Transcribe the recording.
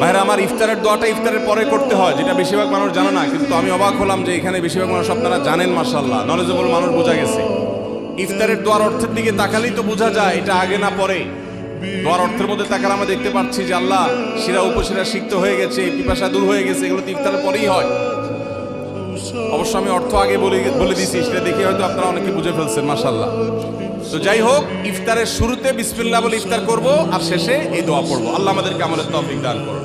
ভাইরা, আমার ইফতারের দোয়াটা ইফতারের পরে করতে হয়, যেটা বেশিরভাগ মানুষ জানে না, কিন্তু আমি অবাক হলাম যে এখানে বেশিরভাগ মানুষ আপনারা জানেন মার্শাল্লাহ নলেজেবল মানুষ বোঝা গেছে। ইফতারের দোয়ার অর্থের দিকে তাকালেই তো বোঝা যায়, এটা আগে না পরে। দোয়ার অর্থের মধ্যে তাকালে আমরা দেখতে পাচ্ছি যে আল্লাহ শিরা উপশিরা সিক্ত হয়ে গেছে, পিপাসা দূর হয়ে গেছে, এগুলো তো ইফতারের পরেই হয়। অবশ্য আমি অর্থ আগে বলে বলে দিয়েছি, সেটা দেখে হয়তো আপনারা অনেকে বুঝে ফেলছেন মাসাল্লাহ তো যাই হোক, ইফতারের শুরুতে বিসমিল্লাহ বলে ইফতার করব, আর শেষে এই দোয়া পড়ব। আল্লাহ আমাদেরকে আমাদের তফিক দান করুন।